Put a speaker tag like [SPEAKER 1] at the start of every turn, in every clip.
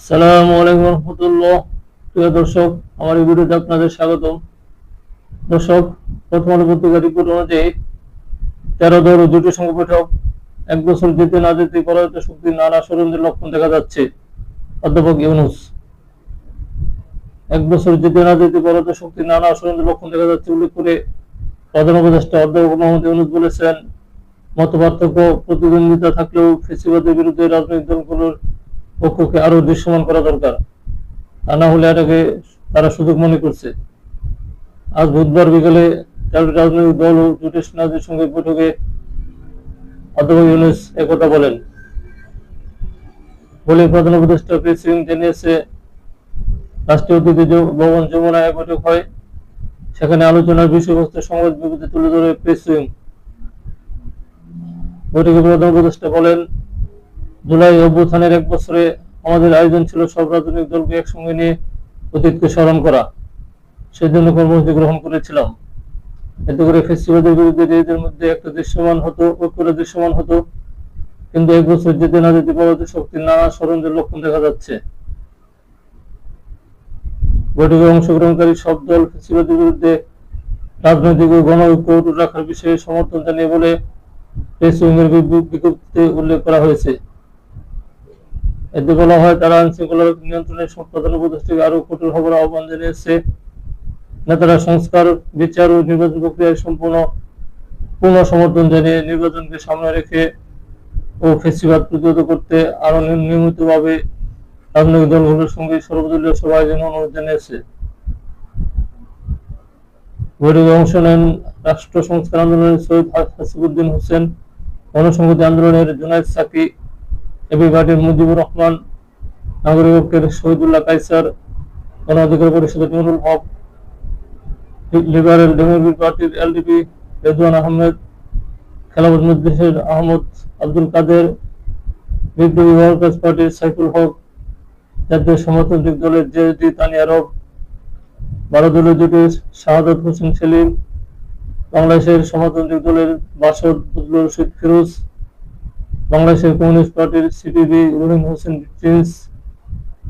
[SPEAKER 1] আসসালামু আলাইকুম রহমতুল্লাহ। প্রিয় দর্শক, আমার এই ভিডিওতে আপনাদের স্বাগতম। দর্শক প্রথম আলো পত্রিকার রিপোর্ট অনুযায়ী তেরো দল দুটি সংঘ বৈঠক এক বছর যেতে না যেতে পরাজিত শক্তির নানা ষড়যন্ত্রের লক্ষণ দেখা যাচ্ছে। অধ্যাপক ইউনুস, এক বছর যেতে না যেতে পরাজিত শক্তির নানা ষড়যন্ত্রের লক্ষণ দেখা যাচ্ছে উল্লেখ করে প্রধান উপদেষ্টা অধ্যাপক মোহাম্মদ ইউনুস বলেছেন মত পার্থক্য প্রতিদ্বন্দ্বিতা থাকলেও ফেসিবাদের বিরুদ্ধে রাজনৈতিক দলগুলোর পক্ষকে আরও দৃশ্যমান করা দরকার। তা না হলে এটাকে তারা সুযোগ মনে করছে। আজ বুধবার বিকেলে রাজনৈতিক দল ও জোটের সেনাদের সঙ্গে বৈঠকে অধ্যাপক ইউনুস একথা বলেন। বলে প্রধান উপদেষ্টা পি সিং জানিয়েছে, রাষ্ট্রীয় অতিথি ভবন যমুনায় বৈঠক হয়। সেখানে আলোচনার বিষয়বস্তু সংবাদ বিবৃতি তুলে ধরে প্রেস উইং বৈঠকে প্রধান উপদেষ্টা বলেন জুলাই অভ্যুত্থানের এক বছরে আমাদের আয়োজন ছিল সব রাজনৈতিক দলকে একসঙ্গে নিয়ে অতীতকে স্মরণ করা। সেজন্য কর্মসূচি গ্রহণ করেছিলাম। এতে করে ফেস্টিভ্যালের বিরুদ্ধে নিজেদের মধ্যে একটা দৃশ্যমান হতো ঐক্যটা দৃশ্যমান হতো। কিন্তু এক বছর যেতে না যেতে পরবর্তী শক্তির নানা ষড়যন্ত্রের লক্ষণ দেখা যাচ্ছে। বৈঠকে অংশগ্রহণকারী সব দল ফেস্টিভ্যালের বিরুদ্ধে রাজনৈতিক ও গণ ঐক্য রাখার বিষয়ে সমর্থন জানিয়ে বলে প্রেস বিজ্ঞপ্তিতে উল্লেখ করা হয়েছে। এতে বলা হয় তারা আইন শৃঙ্খলা প্রধান উপদেষ্টাকে আরও কঠোর হবার আহ্বান জানিয়েছে। নেতারা সংস্কার, বিচার ও নির্বাচন প্রক্রিয়ায় সম্পূর্ণ পূর্ণ সমর্থন জানিয়ে নির্বাচনকে সামনে রেখে ও ফেসিবাদ প্রতিহত করতে আরও নিয়মিতভাবে রাজনৈতিক দলগুলোর সঙ্গে সর্বদলীয় সভা আয়োজনের অনুরোধ জানিয়েছে। বৈঠকে অংশ নেন রাষ্ট্র সংস্কার আন্দোলনের সৈয়দ হাসিবুদ্দিন হোসেন। গণসংহতি আন্দোলনের জুনায়দ সাকি এবি পার্টির মুজিবুর রহমান, নাগরিক ঐক্যের শহীদুল্লাহ কাইসার গণ অধিকার পরিষদের নুরুল হক, লিবারেল ডেমোক্রেটিক পার্টির এলডিপি রেদওয়ান আহমেদ, খেলাফত মজলিসের আহমদ আব্দুল কাদের, বিপ্লবী ওয়ার্কার্স পার্টির সাইফুল হক, জাতীয় সমাজতান্ত্রিক দলের জেএসডি তানিয়া রব বারো দলীয় জোটের হোসেন সেলিম, বাংলাদেশের সমাজতান্ত্রিক দলের বাসদ ফজলুর রশিদ ফিরোজ বাংলাদেশের কমিউনিস্ট পার্টির সিপিবি রহিম হোসেন প্রিন্স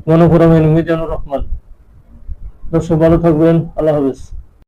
[SPEAKER 1] গণফোরামের মিজানুর রহমান। দর্শক, ভালো থাকবেন। আল্লাহ হাফেজ।